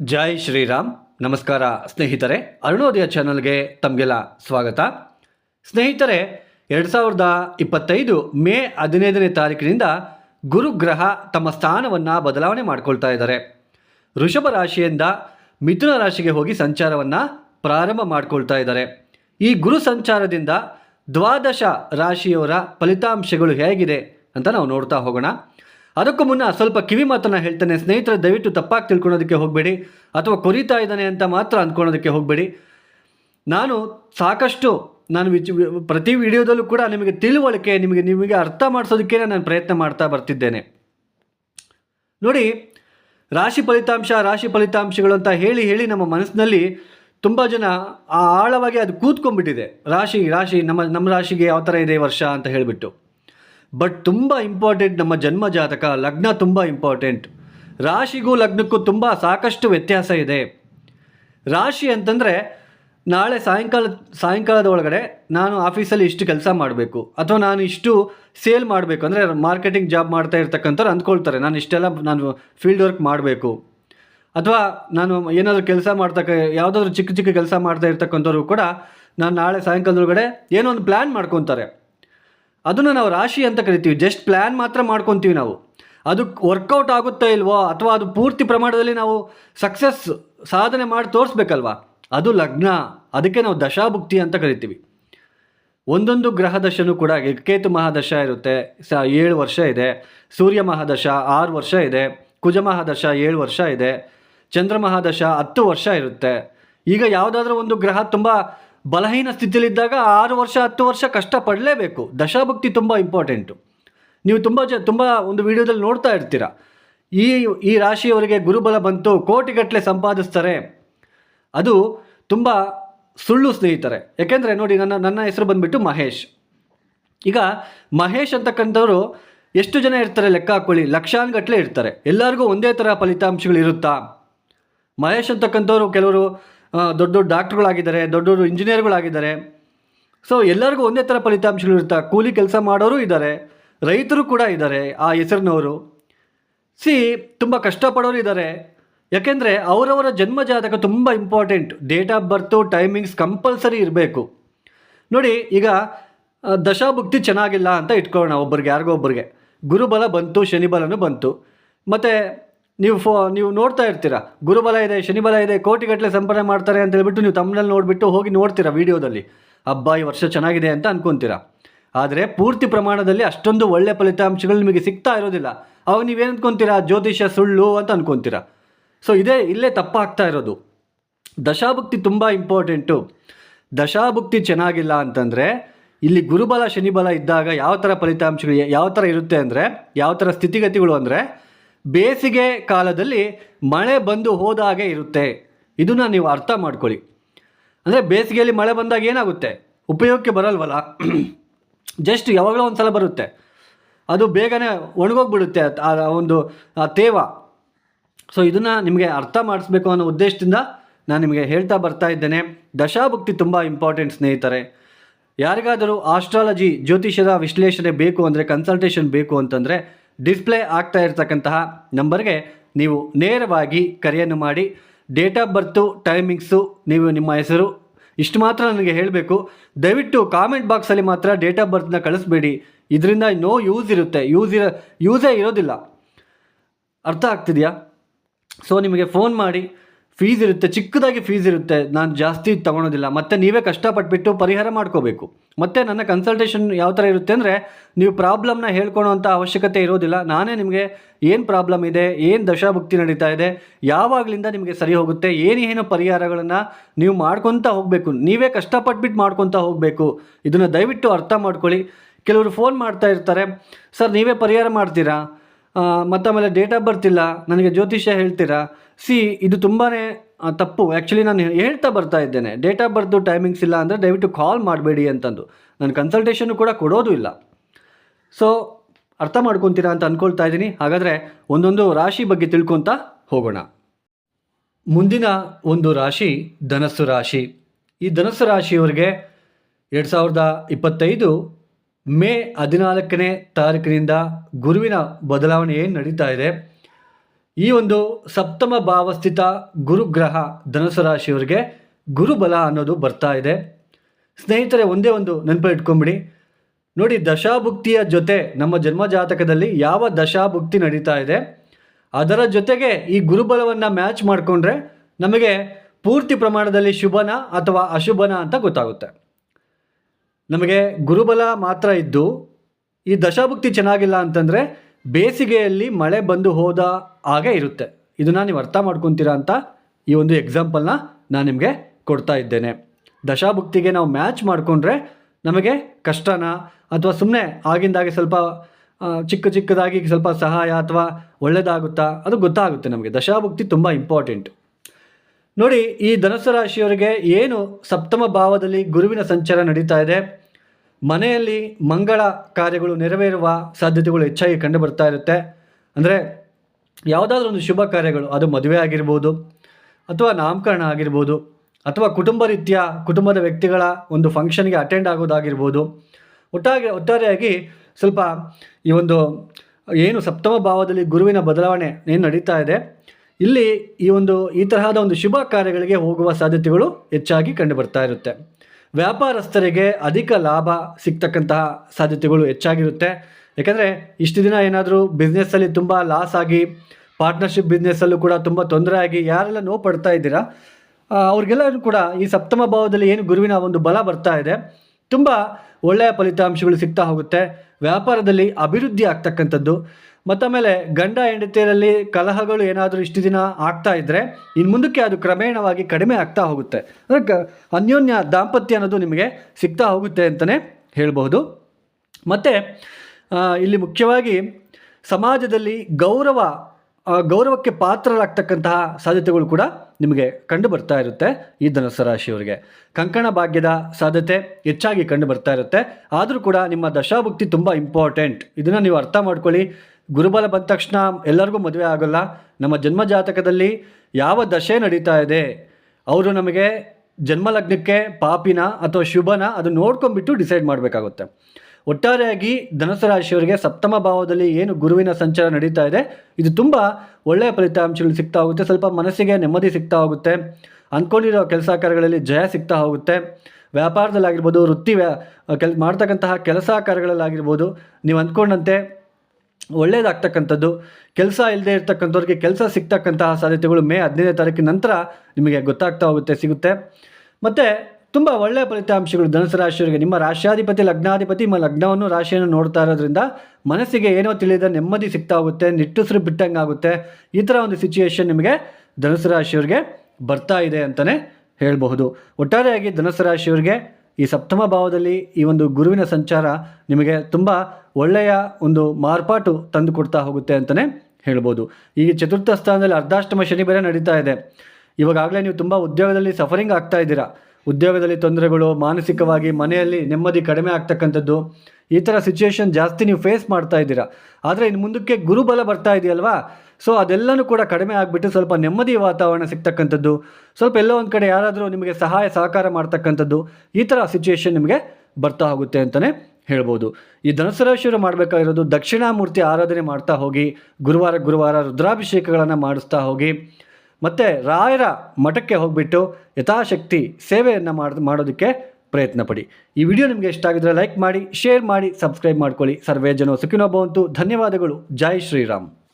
ಜೈ ಶ್ರೀರಾಮ್. ನಮಸ್ಕಾರ ಸ್ನೇಹಿತರೆ, ಅರುಣೋದಯ ಚಾನಲ್ಗೆ ತಮಗೆಲ್ಲ ಸ್ವಾಗತ. ಸ್ನೇಹಿತರೆ, ಎರಡು ಸಾವಿರದ ಇಪ್ಪತ್ತೈದು ಮೇ ಹದಿನೈದನೇ ತಾರೀಕಿನಿಂದ ಗುರುಗ್ರಹ ತಮ್ಮ ಸ್ಥಾನವನ್ನು ಬದಲಾವಣೆ ಮಾಡ್ಕೊಳ್ತಾ ಇದ್ದಾರೆ. ಋಷಭ ರಾಶಿಯಿಂದ ಮಿಥುನ ರಾಶಿಗೆ ಹೋಗಿ ಸಂಚಾರವನ್ನು ಪ್ರಾರಂಭ ಮಾಡ್ಕೊಳ್ತಾ ಇದ್ದಾರೆ. ಈ ಗುರು ಸಂಚಾರದಿಂದ ದ್ವಾದಶ ರಾಶಿಯವರ ಫಲಿತಾಂಶಗಳು ಹೇಗಿದೆ ಅಂತ ನಾವು ನೋಡ್ತಾ ಹೋಗೋಣ. ಅದಕ್ಕೂ ಮುನ್ನ ಸ್ವಲ್ಪ ಕಿವಿ ಮಾತನ್ನು ಹೇಳ್ತಾನೆ. ಸ್ನೇಹಿತರೆ, ದಯವಿಟ್ಟು ತಪ್ಪಾಗಿ ತಿಳ್ಕೊಳೋದಕ್ಕೆ ಹೋಗಬೇಡಿ ಅಥವಾ ಕೊರಿತಾ ಇದ್ದಾನೆ ಅಂತ ಮಾತ್ರ ಅಂದ್ಕೊಳೋದಕ್ಕೆ ಹೋಗಬೇಡಿ. ನಾನು ಸಾಕಷ್ಟು ನಾನು ವಿಚ್ ಪ್ರತಿ ವಿಡಿಯೋದಲ್ಲೂ ಕೂಡ ನಿಮಗೆ ತಿಳುವಳಿಕೆ, ನಿಮಗೆ ನಿಮಗೆ ಅರ್ಥ ಮಾಡಿಸೋದಕ್ಕೆ ನಾನು ಪ್ರಯತ್ನ ಮಾಡ್ತಾ ಬರ್ತಿದ್ದೇನೆ. ನೋಡಿ, ರಾಶಿ ಫಲಿತಾಂಶ, ರಾಶಿ ಫಲಿತಾಂಶಗಳು ಅಂತ ಹೇಳಿ ಹೇಳಿ ನಮ್ಮ ಮನಸ್ಸಿನಲ್ಲಿ ತುಂಬ ಜನ ಆಳವಾಗಿ ಅದು ಕೂತ್ಕೊಂಡ್ಬಿಟ್ಟಿದೆ. ರಾಶಿ ರಾಶಿ, ನಮ್ಮ ನಮ್ಮ ರಾಶಿಗೆ ಯಾವ ಥರ ಇದೆ ವರ್ಷ ಅಂತ ಹೇಳಿಬಿಟ್ಟು. ಬಟ್ ತುಂಬ ಇಂಪಾರ್ಟೆಂಟ್ ನಮ್ಮ ಜನ್ಮ ಜಾತಕ, ಲಗ್ನ ತುಂಬ ಇಂಪಾರ್ಟೆಂಟ್ ರಾಶಿಗೂ ಲಗ್ನಕ್ಕೂ ತುಂಬ ಸಾಕಷ್ಟು ವ್ಯತ್ಯಾಸ ಇದೆ. ರಾಶಿ ಅಂತಂದರೆ ನಾಳೆ ಸಾಯಂಕಾಲ, ಸಾಯಂಕಾಲದ ಒಳಗಡೆ ನಾನು ಆಫೀಸಲ್ಲಿ ಇಷ್ಟು ಕೆಲಸ ಮಾಡಬೇಕು. ಅಥವಾ ನಾನು ಇಷ್ಟು ಸೇಲ್ ಮಾಡಬೇಕು. ಅಂದರೆ ಮಾರ್ಕೆಟಿಂಗ್ ಜಾಬ್ ಮಾಡ್ತಾ ಇರ್ತಕ್ಕಂಥವ್ರು ಅಂದ್ಕೊಳ್ತಾರೆ. ನಾನು ಇಷ್ಟೆಲ್ಲ ನಾನು ಫೀಲ್ಡ್ ವರ್ಕ್ ಮಾಡಬೇಕು. ಅಥವಾ ನಾನು ಏನಾದರೂ ಕೆಲಸ ಮಾಡ್ತಕ್ಕ, ಯಾವುದಾದ್ರೂ ಚಿಕ್ಕ ಚಿಕ್ಕ ಕೆಲಸ ಮಾಡ್ತಾ ಇರ್ತಕ್ಕಂಥವ್ರು ಕೂಡ ನಾನು ನಾಳೆ ಸಾಯಂಕಾಲದೊಳಗಡೆ ಏನೋ ಒಂದು ಪ್ಲ್ಯಾನ್ ಮಾಡ್ಕೊತಾರೆ. ಅದನ್ನು ನಾವು ರಾಶಿ ಅಂತ ಕರಿತೀವಿ. ಜಸ್ಟ್ ಪ್ಲ್ಯಾನ್ ಮಾತ್ರ ಮಾಡ್ಕೊತೀವಿ ನಾವು. ಅದು ವರ್ಕೌಟ್ ಆಗುತ್ತಾ ಇಲ್ವೋ ಅಥವಾ ಅದು ಪೂರ್ತಿ ಪ್ರಮಾಣದಲ್ಲಿ ನಾವು ಸಕ್ಸಸ್ ಸಾಧನೆ ಮಾಡಿ ತೋರಿಸ್ಬೇಕಲ್ವಾ? ಅದು ಲಗ್ನ. ಅದಕ್ಕೆ ನಾವು ದಶಾಭುಕ್ತಿ ಅಂತ ಕರಿತೀವಿ. ಒಂದೊಂದು ಗ್ರಹ ದಶನೂ ಕೂಡ ಕೇತು ಮಹಾದಶ ಇರುತ್ತೆ. ಸ ಏಳು ವರ್ಷ ಇದೆ. ಸೂರ್ಯ ಮಹಾದಶ ಆರು ವರ್ಷ ಇದೆ. ಕುಜ ಮಹಾದಶ ಏಳು ವರ್ಷ ಇದೆ. ಚಂದ್ರ ಮಹಾದಶ ಹತ್ತು ವರ್ಷ ಇರುತ್ತೆ. ಈಗ ಯಾವುದಾದ್ರೂ ಒಂದು ಗ್ರಹ ತುಂಬ ಬಲಹೀನ ಸ್ಥಿತಿಯಲ್ಲಿದ್ದಾಗ ಆರು ವರ್ಷ, ಹತ್ತು ವರ್ಷ ಕಷ್ಟಪಡಲೇಬೇಕು. ದಶಾಭಕ್ತಿ ತುಂಬ ಇಂಪಾರ್ಟೆಂಟು ನೀವು ತುಂಬ ಜ, ತುಂಬ ಒಂದು ವಿಡಿಯೋದಲ್ಲಿ ನೋಡ್ತಾ ಇರ್ತೀರ. ಈ ಈ ರಾಶಿಯವರಿಗೆ ಗುರುಬಲ ಬಂತು ಕೋಟಿಗಟ್ಟಲೆ ಸಂಪಾದಿಸ್ತಾರೆ. ಅದು ತುಂಬ ಸುಳ್ಳು ಸ್ನೇಹಿತರೆ. ಯಾಕೆಂದರೆ ನೋಡಿ, ನನ್ನ ನನ್ನ ಹೆಸರು ಬಂದುಬಿಟ್ಟು ಮಹೇಶ್. ಈಗ ಮಹೇಶ್ ಅಂತಕ್ಕಂಥವ್ರು ಎಷ್ಟು ಜನ ಇರ್ತಾರೆ ಲೆಕ್ಕ ಹಾಕೊಳ್ಳಿ ಲಕ್ಷಾನುಗಟ್ಟಲೆ ಇರ್ತಾರೆ. ಎಲ್ಲರಿಗೂ ಒಂದೇ ಥರ ಫಲಿತಾಂಶಗಳು ಇರುತ್ತಾ ಮಹೇಶ್ ಅಂತಕ್ಕಂಥವ್ರು ಕೆಲವರು ದೊಡ್ಡ ದೊಡ್ಡ ಡಾಕ್ಟ್ರುಗಳಾಗಿದ್ದಾರೆ, ದೊಡ್ಡ ದೊಡ್ಡ ಇಂಜಿನಿಯರ್ಗಳಾಗಿದ್ದಾರೆ. ಸೊ ಎಲ್ಲರಿಗೂ ಒಂದೇ ಥರ ಫಲಿತಾಂಶಗಳು ಇರುತ್ತಾ? ಕೂಲಿ ಕೆಲಸ ಮಾಡೋರು ಇದ್ದಾರೆ, ರೈತರು ಕೂಡ ಇದ್ದಾರೆ ಆ ಹೆಸರಿನವರು. ಸಿ ತುಂಬ ಕಷ್ಟಪಡೋರು ಇದ್ದಾರೆ. ಯಾಕೆಂದರೆ ಅವರವರ ಜನ್ಮ ಜಾತಕ ತುಂಬ important date of birth timings compulsory ಇರಬೇಕು. ನೋಡಿ, ಈಗ ದಶಾಭುಕ್ತಿ ಚೆನ್ನಾಗಿಲ್ಲ ಅಂತ ಇಟ್ಕೊಳ್ಳೋಣ ಒಬ್ಬರಿಗೆ, ಯಾರಿಗೋ ಒಬ್ಬರಿಗೆ. ಗುರುಬಲ ಬಂತು, ಶನಿಬಲನೂ ಬಂತು. ಮತ್ತು ನೀವು ಫೋ, ನೀವು ನೋಡ್ತಾ ಇರ್ತೀರ? ಗುರುಬಲ ಇದೆ, ಶನಿಬಲ ಇದೆ, ಕೋಟಿಗಟ್ಟಲೆ ಸಂಪಾದನೆ ಮಾಡ್ತಾರೆ ಅಂತ ಹೇಳ್ಬಿಟ್ಟು ನೀವು ತಮ್ಮನಲ್ಲಿ ನೋಡಿಬಿಟ್ಟು ಹೋಗಿ ನೋಡ್ತೀರಾ ವಿಡಿಯೋದಲ್ಲಿ? ಹಬ್ಬ ಈ ವರ್ಷ ಚೆನ್ನಾಗಿದೆ ಅಂತ ಅನ್ಕೊಂತೀರಾ? ಆದರೆ ಪೂರ್ತಿ ಪ್ರಮಾಣದಲ್ಲಿ ಅಷ್ಟೊಂದು ಒಳ್ಳೆ ಫಲಿತಾಂಶಗಳು ನಿಮಗೆ ಸಿಗ್ತಾ ಇರೋದಿಲ್ಲ. ಅವಾಗ ನೀವೇನು ಅಂದ್ಕೊತೀರಾ ಜ್ಯೋತಿಷ್ಯ, ಸುಳ್ಳು ಅಂತ ಅನ್ಕೊಂತೀರಾ? ಸೊ ಇದೇ ಇಲ್ಲೇ ತಪ್ಪಾಗ್ತಾ ಇರೋದು. ದಶಾಭುಕ್ತಿ ತುಂಬ ಇಂಪಾರ್ಟೆಂಟು ದಶಾಭುಕ್ತಿ ಚೆನ್ನಾಗಿಲ್ಲ ಅಂತಂದರೆ ಇಲ್ಲಿ ಗುರುಬಲ, ಶನಿಬಲ ಇದ್ದಾಗ ಯಾವ ಥರ ಫಲಿತಾಂಶಗಳು, ಯಾವ ಥರ ಇರುತ್ತೆ ಅಂದರೆ, ಯಾವ ಥರ ಸ್ಥಿತಿಗತಿಗಳು ಅಂದರೆ ಬೇಸಿಗೆ ಕಾಲದಲ್ಲಿ ಮಳೆ ಬಂದು ಹೋದಾಗೆ ಇರುತ್ತೆ. ಇದನ್ನು ನೀವು ಅರ್ಥ ಮಾಡ್ಕೊಳ್ಳಿ. ಅಂದರೆ ಬೇಸಿಗೆಯಲ್ಲಿ ಮಳೆ ಬಂದಾಗ ಏನಾಗುತ್ತೆ? ಉಪಯೋಗಕ್ಕೆ ಬರಲ್ವಲ್ಲ? ಜಸ್ಟ್ ಯಾವಾಗಲೋ ಒಂದು ಸಲ ಬರುತ್ತೆ. ಅದು ಬೇಗನೆ ಒಣಗೋಗ್ಬಿಡುತ್ತೆ. ಆ ಒಂದು ತೇವ. ಸೊ ಇದನ್ನು ನಿಮಗೆ ಅರ್ಥ ಮಾಡಿಸ್ಬೇಕು ಅನ್ನೋ ಉದ್ದೇಶದಿಂದ ನಾನು ನಿಮಗೆ ಹೇಳ್ತಾ ಬರ್ತಾ ಇದ್ದೇನೆ. ದಶಾಭುಕ್ತಿ ತುಂಬ ಇಂಪಾರ್ಟೆಂಟ್ ಸ್ನೇಹಿತರೆ. ಯಾರಿಗಾದರೂ ಆಸ್ಟ್ರಾಲಜಿ ಜ್ಯೋತಿಷ್ಯದ ವಿಶ್ಲೇಷಣೆ ಬೇಕು ಅಂದರೆ ಕನ್ಸಲ್ಟೇಷನ್ ಬೇಕು ಅಂತಂದರೆ ಡಿಸ್ಪ್ಲೇ ಆಗ್ತಾ ಇರ್ತಕ್ಕಂತಹ ನಂಬರ್ಗೆ ನೀವು ನೇರವಾಗಿ ಕರೆಯನ್ನು ಮಾಡಿ, ಡೇಟ್ ಆಫ್ ಬರ್ತು, ಟೈಮಿಂಗ್ಸು ನೀವು ನಿಮ್ಮ ಹೆಸರು, ಇಷ್ಟು ಮಾತ್ರ ನನಗೆ ಹೇಳಬೇಕು. ದಯವಿಟ್ಟು ಕಾಮೆಂಟ್ ಬಾಕ್ಸಲ್ಲಿ ಮಾತ್ರ ಡೇಟ್ ಆಫ್ ಬರ್ತ್ನ ಕಳಿಸ್ಬೇಡಿ. ಇದರಿಂದ ನೋ ಯೂಸ್ ಇರುತ್ತೆ. ಯೂಸ್ ಇರೋ, ಯೂಸೇ ಇರೋದಿಲ್ಲ. ಅರ್ಥ ಆಗ್ತಿದೆಯಾ? ಸೊ ನಿಮಗೆ ಫೋನ್ ಮಾಡಿ ಫೀಸ್ ಇರುತ್ತೆ, ಚಿಕ್ಕದಾಗಿ ಫೀಸ್ ಇರುತ್ತೆ, ನಾನು ಜಾಸ್ತಿ ತೊಗೊಳೋದಿಲ್ಲ. ಮತ್ತು ನೀವೇ ಕಷ್ಟಪಟ್ಬಿಟ್ಟು ಪರಿಹಾರ ಮಾಡ್ಕೋಬೇಕು. ಮತ್ತು ನನ್ನ ಕನ್ಸಲ್ಟೇಷನ್ ಯಾವ ಥರ ಇರುತ್ತೆ ಅಂದರೆ, ನೀವು ಪ್ರಾಬ್ಲಮ್ನ ಹೇಳ್ಕೊಳೋವಂಥ ಅವಶ್ಯಕತೆ ಇರೋದಿಲ್ಲ. ನಾನೇ ನಿಮಗೆ ಏನು ಪ್ರಾಬ್ಲಮ್ ಇದೆ, ಏನು ದಶಾಭುಕ್ತಿ ನಡೀತಾ ಇದೆ, ಯಾವಾಗಲಿಂದ ನಿಮಗೆ ಸರಿ ಹೋಗುತ್ತೆ, ಏನೇನು ಪರಿಹಾರಗಳನ್ನು ನೀವು ಮಾಡ್ಕೊತಾ ಹೋಗಬೇಕು. ನೀವೇ ಕಷ್ಟಪಟ್ಬಿಟ್ಟು ಮಾಡ್ಕೊತಾ ಹೋಗಬೇಕು. ಇದನ್ನು ದಯವಿಟ್ಟು ಅರ್ಥ ಮಾಡ್ಕೊಳ್ಳಿ. ಕೆಲವರು ಫೋನ್ ಮಾಡ್ತಾ ಇರ್ತಾರೆ, ಸರ್, ನೀವೇ ಪರಿಹಾರ ಮಾಡ್ತೀರಾ? ಮತ್ತು ಆಮೇಲೆ ಡೇಟ್ ಆಫ್ ಬರ್ತಿಲ್ಲ ನನಗೆ ಜ್ಯೋತಿಷ್ಯ ಹೇಳ್ತೀರಾ? ಸಿ, ಇದು ತುಂಬಾ ತಪ್ಪು. ಆ್ಯಕ್ಚುಲಿ ನಾನು ಹೇಳ್ತಾ ಬರ್ತಾ ಇದ್ದೇನೆ. ಡೇಟ್ ಆಫ್ ಬರ್ತು ಟೈಮಿಂಗ್ಸ್ ಇಲ್ಲ ಅಂದರೆ ದಯವಿಟ್ಟು ಕಾಲ್ ಮಾಡಬೇಡಿ ಅಂತಂದು. ನಾನು ಕನ್ಸಲ್ಟೇಷನ್ನು ಕೂಡ ಕೊಡೋದು ಇಲ್ಲ. ಸೊ ಅರ್ಥ ಮಾಡ್ಕೊತೀರಾ ಅಂತ ಅಂದ್ಕೊಳ್ತಾ ಇದ್ದೀನಿ. ಹಾಗಾದರೆ ಒಂದೊಂದು ರಾಶಿ ಬಗ್ಗೆ ತಿಳ್ಕೊತಾ ಹೋಗೋಣ. ಮುಂದಿನ ಒಂದು ರಾಶಿ ಧನಸ್ಸು ರಾಶಿ. ಈ ಧನಸ್ಸು ರಾಶಿಯವರಿಗೆ ಎರಡು ಸಾವಿರದ ಇಪ್ಪತ್ತೈದು ಮೇ ಹದಿನಾಲ್ಕನೇ ತಾರೀಕಿನಿಂದ ಗುರುವಿನ ಬದಲಾವಣೆ ಏನು ನಡೀತಾ ಇದೆ? ಈ ಒಂದು ಸಪ್ತಮ ಭಾವಸ್ಥಿತ ಗುರುಗ್ರಹ ಧನುಸು ರಾಶಿಯವರಿಗೆ ಗುರುಬಲ ಅನ್ನೋದು ಬರ್ತಾ ಇದೆ. ಸ್ನೇಹಿತರೆ, ಒಂದೇ ಒಂದು ನೆನಪು ಇಟ್ಕೊಂಬಿಡಿ ನೋಡಿ, ದಶಾಭುಕ್ತಿಯ ಜೊತೆ ನಮ್ಮ ಜನ್ಮ ಜಾತಕದಲ್ಲಿ ಯಾವ ದಶಾಭುಕ್ತಿ ನಡೀತಾ ಇದೆ, ಅದರ ಜೊತೆಗೆ ಈ ಗುರುಬಲವನ್ನು ಮ್ಯಾಚ್ ಮಾಡಿಕೊಂಡ್ರೆ ನಮಗೆ ಪೂರ್ತಿ ಪ್ರಮಾಣದಲ್ಲಿ ಶುಭನ ಅಥವಾ ಅಶುಭನ ಅಂತ ಗೊತ್ತಾಗುತ್ತೆ. ನಮಗೆ ಗುರುಬಲ ಮಾತ್ರ ಇದ್ದು, ಈ ದಶಾಭುಕ್ತಿ ಚೆನ್ನಾಗಿಲ್ಲ ಅಂತಂದರೆ ಬೇಸಿಗೆಯಲ್ಲಿ ಮಳೆ ಬಂದು ಹೋದ ಹಾಗೆ ಇರುತ್ತೆ. ಇದನ್ನು ನೀವು ಅರ್ಥ ಮಾಡ್ಕೊತೀರಾ ಅಂತ ಈ ಒಂದು ಎಕ್ಸಾಂಪಲ್ನ ನಾನು ನಿಮಗೆ ಕೊಡ್ತಾ ಇದ್ದೇನೆ. ದಶಾಭುಕ್ತಿಗೆ ನಾವು ಮ್ಯಾಚ್ ಮಾಡಿಕೊಂಡ್ರೆ ನಮಗೆ ಕಷ್ಟನ ಅಥವಾ ಸುಮ್ಮನೆ ಆಗಿಂದಾಗೆ ಸ್ವಲ್ಪ ಚಿಕ್ಕ ಚಿಕ್ಕದಾಗಿ ಸ್ವಲ್ಪ ಸಹಾಯ ಅಥವಾ ಒಳ್ಳೆಯದಾಗುತ್ತಾ ಅದು ಗೊತ್ತಾಗುತ್ತೆ ನಮಗೆ. ದಶಾಭುಕ್ತಿ ತುಂಬ ಇಂಪಾರ್ಟೆಂಟ್ ನೋಡಿ, ಈ ಧನಸ್ಸು ರಾಶಿಯವರಿಗೆ ಏನು ಸಪ್ತಮ ಭಾವದಲ್ಲಿ ಗುರುವಿನ ಸಂಚಾರ ನಡೀತಾ ಇದೆ? ಮನೆಯಲ್ಲಿ ಮಂಗಳ ಕಾರ್ಯಗಳು ನೆರವೇರುವ ಸಾಧ್ಯತೆಗಳು ಹೆಚ್ಚಾಗಿ ಕಂಡು ಬರ್ತಾ ಇರುತ್ತೆ. ಅಂದರೆ ಯಾವುದಾದ್ರೂ ಒಂದು ಶುಭ ಕಾರ್ಯಗಳು, ಅದು ಮದುವೆ ಆಗಿರ್ಬೋದು, ಅಥವಾ ನಾಮಕರಣ ಆಗಿರ್ಬೋದು, ಅಥವಾ ಕುಟುಂಬ ರೀತಿಯ ಕುಟುಂಬದ ವ್ಯಕ್ತಿಗಳ ಒಂದು ಫಂಕ್ಷನ್ಗೆ ಅಟೆಂಡ್ ಆಗೋದಾಗಿರ್ಬೋದು, ಒಟ್ಟಾಗಿ, ಒಟ್ಟಾರೆಯಾಗಿ ಸ್ವಲ್ಪ ಈ ಒಂದು ಏನು ಸಪ್ತಮ ಭಾವದಲ್ಲಿ ಗುರುವಿನ ಬದಲಾವಣೆ ಏನು ನಡೀತಾ ಇದೆ, ಇಲ್ಲಿ ಈ ಒಂದು, ಈ ತರಹದ ಒಂದು ಶುಭ ಕಾರ್ಯಗಳಿಗೆ ಹೋಗುವ ಸಾಧ್ಯತೆಗಳು ಹೆಚ್ಚಾಗಿ ಕಂಡುಬರ್ತಾ ಇರುತ್ತೆ. ವ್ಯಾಪಾರಸ್ಥರಿಗೆ ಅಧಿಕ ಲಾಭ ಸಿಗ್ತಕ್ಕಂತಹ ಸಾಧ್ಯತೆಗಳು ಹೆಚ್ಚಾಗಿರುತ್ತೆ. ಯಾಕಂದರೆ ಇಷ್ಟು ದಿನ ಏನಾದರೂ ಬಿಸ್ನೆಸ್ಸಲ್ಲಿ ತುಂಬ ಲಾಸ್ ಆಗಿ ಪಾರ್ಟ್ನರ್ಶಿಪ್ ಬಿಸ್ನೆಸ್ಸಲ್ಲೂ ಕೂಡ ತುಂಬ ತೊಂದರೆ ಆಗಿ ಯಾರೆಲ್ಲ ನೋವು ಪಡ್ತಾ ಇದ್ದೀರಾ ಅವ್ರಿಗೆಲ್ಲರೂ ಕೂಡ ಈ ಸಪ್ತಮ ಭಾವದಲ್ಲಿ ಏನು ಗುರುವಿನ ಒಂದು ಬಲ ಬರ್ತಾ ಇದೆ. ತುಂಬ ಒಳ್ಳೆಯ ಫಲಿತಾಂಶಗಳು ಸಿಗ್ತಾ ಹೋಗುತ್ತೆ. ವ್ಯಾಪಾರದಲ್ಲಿ ಅಭಿವೃದ್ಧಿ ಆಗ್ತಕ್ಕಂಥದ್ದು. ಮತ್ತಾಮೇಲೆ ಗಂಡ ಹೆಂಡತಿಯರಲ್ಲಿ ಕಲಹಗಳು ಏನಾದರೂ ಇಷ್ಟು ದಿನ ಆಗ್ತಾ ಇದ್ದರೆ ಇನ್ನು ಮುಂದಕ್ಕೆ ಅದು ಕ್ರಮೇಣವಾಗಿ ಕಡಿಮೆ ಆಗ್ತಾ ಹೋಗುತ್ತೆ. ಅಂದರೆ ಅನ್ಯೋನ್ಯ ದಾಂಪತ್ಯ ಅನ್ನೋದು ನಿಮಗೆ ಸಿಗ್ತಾ ಹೋಗುತ್ತೆ ಅಂತಲೇ ಹೇಳಬಹುದು. ಮತ್ತು ಇಲ್ಲಿ ಮುಖ್ಯವಾಗಿ ಸಮಾಜದಲ್ಲಿ ಗೌರವ ಗೌರವಕ್ಕೆ ಪಾತ್ರರಾಗ್ತಕ್ಕಂತಹ ಸಾಧ್ಯತೆಗಳು ಕೂಡ ನಿಮಗೆ ಕಂಡು ಬರ್ತಾ ಇರುತ್ತೆ ಈ ಧನುಸ್ಸು ರಾಶಿಯವರಿಗೆ. ಕಂಕಣ ಭಾಗ್ಯದ ಸಾಧ್ಯತೆ ಹೆಚ್ಚಾಗಿ ಕಂಡು ಬರ್ತಾ ಇರುತ್ತೆ. ಆದರೂ ಕೂಡ ನಿಮ್ಮ ದಶಾಭುಕ್ತಿ ತುಂಬ ಇಂಪಾರ್ಟೆಂಟ್ ಇದನ್ನು ನೀವು ಅರ್ಥ ಮಾಡ್ಕೊಳ್ಳಿ. ಗುರುಬಲ ಬಂದ ತಕ್ಷಣ ಎಲ್ಲರಿಗೂ ಮದುವೆ ಆಗೋಲ್ಲ. ನಮ್ಮ ಜನ್ಮ ಜಾತಕದಲ್ಲಿ ಯಾವ ದಶೆ ನಡೀತಾ ಇದೆ, ಅವರು ನಮಗೆ ಜನ್ಮಲಗ್ನಕ್ಕೆ ಪಾಪಿನ ಅಥವಾ ಶುಭನ ಅದು ನೋಡ್ಕೊಂಡ್ಬಿಟ್ಟು ಡಿಸೈಡ್ ಮಾಡಬೇಕಾಗುತ್ತೆ. ಒಟ್ಟಾರೆಯಾಗಿ ಧನುಸು ರಾಶಿಯವರಿಗೆ ಸಪ್ತಮ ಭಾವದಲ್ಲಿ ಏನು ಗುರುವಿನ ಸಂಚಾರ ನಡೀತಾ ಇದೆ, ಇದು ತುಂಬ ಒಳ್ಳೆಯ ಫಲಿತಾಂಶಗಳು ಸಿಗ್ತಾ ಹೋಗುತ್ತೆ. ಸ್ವಲ್ಪ ಮನಸ್ಸಿಗೆ ನೆಮ್ಮದಿ ಸಿಗ್ತಾ ಹೋಗುತ್ತೆ. ಅಂದ್ಕೊಂಡಿರೋ ಕೆಲಸ ಕಾರ್ಯಗಳಲ್ಲಿ ಜಯ ಸಿಗ್ತಾ ಹೋಗುತ್ತೆ. ವ್ಯಾಪಾರದಲ್ಲಾಗಿರ್ಬೋದು, ವೃತ್ತಿ ವ್ಯಾ, ಕೆಲ್, ಮಾಡ್ತಕ್ಕಂತಹ ಕೆಲಸ ಕಾರ್ಯಗಳಲ್ಲಾಗಿರ್ಬೋದು, ನೀವು ಅಂದ್ಕೊಂಡಂತೆ ಒಳ್ಳೆಯದಾಗ್ತಕ್ಕಂಥದ್ದು. ಕೆಲಸ ಇಲ್ಲದೆ ಇರ್ತಕ್ಕಂಥವ್ರಿಗೆ ಕೆಲಸ ಸಿಗ್ತಕ್ಕಂತಹ ಸಾಧ್ಯತೆಗಳು ಮೇ ಹದಿನೈದನೇ ತಾರೀಕಿನ ನಂತರ ನಿಮಗೆ ಗೊತ್ತಾಗ್ತಾ ಹೋಗುತ್ತೆ, ಸಿಗುತ್ತೆ. ಮತ್ತು ತುಂಬ ಒಳ್ಳೆಯ ಫಲಿತಾಂಶಗಳು. ಧನುಸು ರಾಶಿಯವರಿಗೆ ನಿಮ್ಮ ರಾಶ್ಯಾಧಿಪತಿ ಲಗ್ನಾಧಿಪತಿ, ನಿಮ್ಮ ಲಗ್ನವನ್ನು ರಾಶಿಯನ್ನು ನೋಡ್ತಾ ಇರೋದ್ರಿಂದ ಮನಸ್ಸಿಗೆ ಏನೋ ತಿಳಿದ ನೆಮ್ಮದಿ ಸಿಗ್ತಾ ಹೋಗುತ್ತೆ, ನಿಟ್ಟುಸಿರು ಬಿಟ್ಟಂಗೆ ಆಗುತ್ತೆ ಈ ಥರ ಒಂದು ಸಿಚುಯೇಷನ್ ನಿಮಗೆ ಧನುಸು ರಾಶಿಯವರಿಗೆ ಬರ್ತಾ ಇದೆ ಅಂತಲೇ ಹೇಳಬಹುದು. ಒಟ್ಟಾರೆಯಾಗಿ ಧನುಸು ರಾಶಿಯವರಿಗೆ ಈ ಸಪ್ತಮ ಭಾವದಲ್ಲಿ ಈ ಒಂದು ಗುರುವಿನ ಸಂಚಾರ ನಿಮಗೆ ತುಂಬ ಒಳ್ಳೆಯ ಒಂದು ಮಾರ್ಪಾಟು ತಂದು ಕೊಡ್ತಾ ಹೋಗುತ್ತೆ ಅಂತಲೇ ಹೇಳ್ಬೋದು ಈಗ ಚತುರ್ಥ ಸ್ಥಾನದಲ್ಲಿ ಅರ್ಧಾಷ್ಟಮ ಶನಿ ಬೇರೆ ನಡೀತಾ ಇದೆ. ಇವಾಗಾಗಲೇ ನೀವು ತುಂಬ ಉದ್ಯೋಗದಲ್ಲಿ ಸಫರಿಂಗ್ ಆಗ್ತಾ ಇದ್ದೀರಾ. ಉದ್ಯೋಗದಲ್ಲಿ ತೊಂದರೆಗಳು, ಮಾನಸಿಕವಾಗಿ ಮನೆಯಲ್ಲಿ ನೆಮ್ಮದಿ ಕಡಿಮೆ ಆಗ್ತಕ್ಕಂಥದ್ದು, ಈ ಥರ ಸಿಚುವೇಶನ್ ಜಾಸ್ತಿ ನೀವು ಫೇಸ್ ಮಾಡ್ತಾ ಇದ್ದೀರಾ. ಆದರೆ ಇನ್ನು ಮುಂದಕ್ಕೆ ಗುರುಬಲ ಬರ್ತಾ ಇದೆಯಲ್ವಾ? ಸೊ ಅದೆಲ್ಲನೂ ಕೂಡ ಕಡಿಮೆ ಆಗಿಬಿಟ್ಟು ಸ್ವಲ್ಪ ನೆಮ್ಮದಿ ವಾತಾವರಣ ಸಿಗ್ತಕ್ಕಂಥದ್ದು, ಸ್ವಲ್ಪ ಎಲ್ಲೋ ಒಂದು ಕಡೆ ಯಾರಾದರೂ ನಿಮಗೆ ಸಹಾಯ, ಸಹಕಾರ ಮಾಡ್ತಕ್ಕಂಥದ್ದು, ಈ ಥರ ಸಿಚುಯೇಷನ್ ನಿಮಗೆ ಬರ್ತಾ ಹೋಗುತ್ತೆ ಅಂತಲೇ ಹೇಳ್ಬೋದು. ಈ ಧನುಸು ಮಾಡಬೇಕಾಗಿರೋದು ದಕ್ಷಿಣಾಮೂರ್ತಿ ಆರಾಧನೆ ಮಾಡ್ತಾ ಹೋಗಿ, ಗುರುವಾರ ಗುರುವಾರ ರುದ್ರಾಭಿಷೇಕಗಳನ್ನು ಮಾಡಿಸ್ತಾ ಹೋಗಿ ಮತ್ತು ರಾಯರ ಮಠಕ್ಕೆ ಹೋಗಿಬಿಟ್ಟು ಯಥಾಶಕ್ತಿ ಸೇವೆಯನ್ನು ಮಾಡೋದು ಮಾಡೋದಕ್ಕೆ ಪ್ರಯತ್ನ ಪಡಿ. ಈ ವಿಡಿಯೋ ನಿಮಗೆ ಇಷ್ಟ ಆಗಿದ್ರೆ ಲೈಕ್ ಮಾಡಿ, ಶೇರ್ ಮಾಡಿ, ಸಬ್ಸ್ಕ್ರೈಬ್ ಮಾಡ್ಕೊಳ್ಳಿ. ಸರ್ವೇ ಜನ ಸುಖಿನೋ ಬಂತು ಧನ್ಯವಾದಗಳು. ಜೈ ಶ್ರೀರಾಮ್.